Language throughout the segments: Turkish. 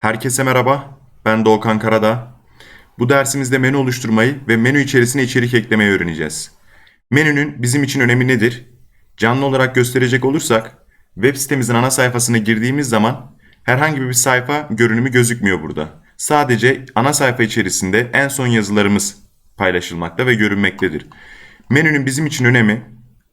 Herkese merhaba, ben Doğukan Karadağ. Bu dersimizde menü oluşturmayı ve menü içerisine içerik eklemeyi öğreneceğiz. Menünün bizim için önemi nedir? Canlı olarak gösterecek olursak, web sitemizin ana sayfasına girdiğimiz zaman herhangi bir sayfa görünümü gözükmüyor burada. Sadece ana sayfa içerisinde en son yazılarımız paylaşılmakta ve görünmektedir. Menünün bizim için önemi,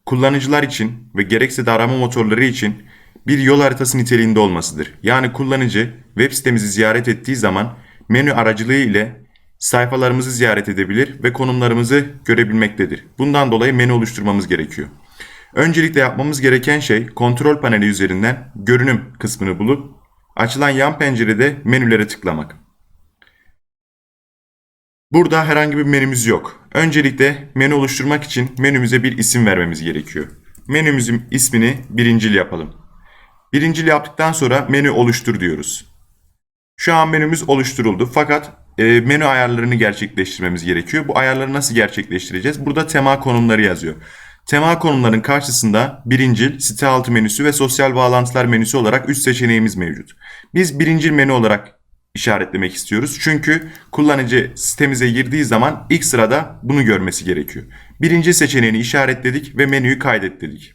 kullanıcılar için ve gerekse de arama motorları için bir yol haritası niteliğinde olmasıdır. Yani kullanıcı web sitemizi ziyaret ettiği zaman menü aracılığı ile sayfalarımızı ziyaret edebilir ve konumlarımızı görebilmektedir. Bundan dolayı menü oluşturmamız gerekiyor. Öncelikle yapmamız gereken şey kontrol paneli üzerinden görünüm kısmını bulup açılan yan pencerede menülere tıklamak. Burada herhangi bir menümüz yok. Öncelikle menü oluşturmak için menümüze bir isim vermemiz gerekiyor. Menümüzün ismini birincil yapalım. Birincil yaptıktan sonra menü oluştur diyoruz. Şu an menümüz oluşturuldu fakat e, menü ayarlarını gerçekleştirmemiz gerekiyor. Bu ayarları nasıl gerçekleştireceğiz? Burada tema konumları yazıyor. Tema konumların karşısında birincil, site altı menüsü ve sosyal bağlantılar menüsü olarak üst seçeneğimiz mevcut. Biz birincil menü olarak işaretlemek istiyoruz. Çünkü kullanıcı sitemize girdiği zaman ilk sırada bunu görmesi gerekiyor. Birinci seçeneğini işaretledik ve menüyü kaydet dedik.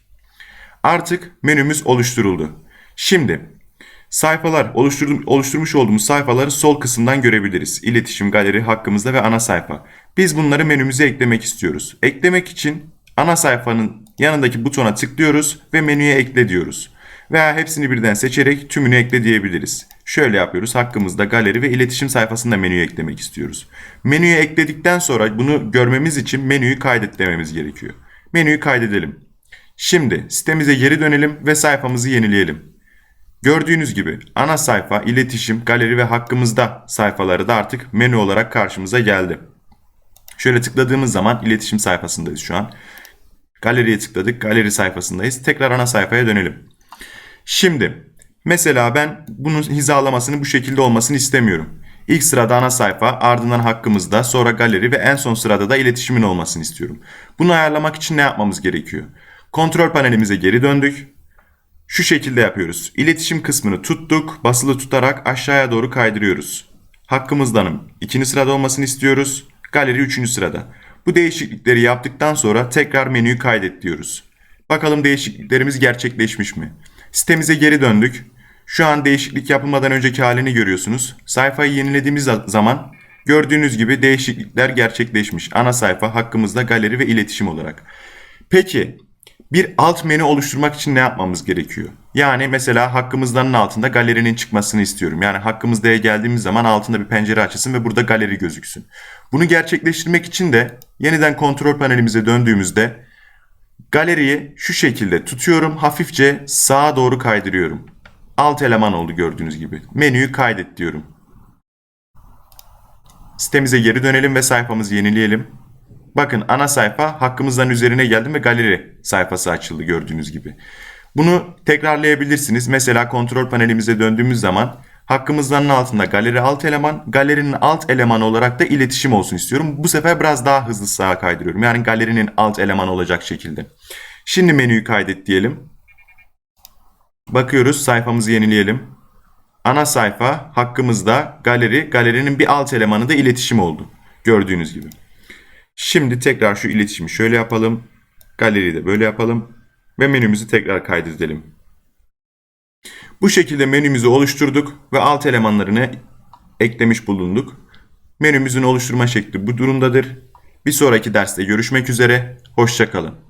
Artık menümüz oluşturuldu. Şimdi sayfalar oluştur- oluşturmuş olduğumuz sayfaları sol kısımdan görebiliriz. İletişim, galeri, hakkımızda ve ana sayfa. Biz bunları menümüze eklemek istiyoruz. Eklemek için ana sayfanın yanındaki butona tıklıyoruz ve menüye ekle diyoruz. Veya hepsini birden seçerek tümünü ekle diyebiliriz. Şöyle yapıyoruz. Hakkımızda galeri ve iletişim sayfasında menüye eklemek istiyoruz. Menüye ekledikten sonra bunu görmemiz için menüyü kaydet dememiz gerekiyor. Menüyü kaydedelim. Şimdi sitemize geri dönelim ve sayfamızı yenileyelim. Gördüğünüz gibi ana sayfa, iletişim, galeri ve hakkımızda sayfaları da artık menü olarak karşımıza geldi. Şöyle tıkladığımız zaman iletişim sayfasındayız şu an. Galeriye tıkladık, galeri sayfasındayız. Tekrar ana sayfaya dönelim. Şimdi mesela ben bunun hizalamasını bu şekilde olmasını istemiyorum. İlk sırada ana sayfa, ardından hakkımızda, sonra galeri ve en son sırada da iletişimin olmasını istiyorum. Bunu ayarlamak için ne yapmamız gerekiyor? Kontrol panelimize geri döndük. Şu şekilde yapıyoruz. İletişim kısmını tuttuk, basılı tutarak aşağıya doğru kaydırıyoruz. Hakkımızdanım ikinci sırada olmasını istiyoruz. Galeri üçüncü sırada. Bu değişiklikleri yaptıktan sonra tekrar menüyü kaydet diyoruz. Bakalım değişikliklerimiz gerçekleşmiş mi? Sitemize geri döndük. Şu an değişiklik yapılmadan önceki halini görüyorsunuz. Sayfayı yenilediğimiz zaman gördüğünüz gibi değişiklikler gerçekleşmiş. Ana sayfa, hakkımızda galeri ve iletişim olarak. Peki bir alt menü oluşturmak için ne yapmamız gerekiyor? Yani mesela hakkımızdanın altında galerinin çıkmasını istiyorum. Yani hakkımızda'ya geldiğimiz zaman altında bir pencere açılsın ve burada galeri gözüksün. Bunu gerçekleştirmek için de yeniden kontrol panelimize döndüğümüzde galeriyi şu şekilde tutuyorum. Hafifçe sağa doğru kaydırıyorum. Alt eleman oldu gördüğünüz gibi. Menüyü kaydet diyorum. Sitemize geri dönelim ve sayfamızı yenileyelim. Bakın ana sayfa hakkımızdan üzerine geldim ve galeri sayfası açıldı gördüğünüz gibi. Bunu tekrarlayabilirsiniz. Mesela kontrol panelimize döndüğümüz zaman hakkımızdanın altında galeri alt eleman, galerinin alt elemanı olarak da iletişim olsun istiyorum. Bu sefer biraz daha hızlı sağa kaydırıyorum. Yani galerinin alt elemanı olacak şekilde. Şimdi menüyü kaydet diyelim. Bakıyoruz sayfamızı yenileyelim. Ana sayfa hakkımızda galeri, galerinin bir alt elemanı da iletişim oldu. Gördüğünüz gibi. Şimdi tekrar şu iletişimi şöyle yapalım. Galeriyi de böyle yapalım. Ve menümüzü tekrar kaydedelim. Bu şekilde menümüzü oluşturduk ve alt elemanlarını eklemiş bulunduk. Menümüzün oluşturma şekli bu durumdadır. Bir sonraki derste görüşmek üzere. Hoşçakalın.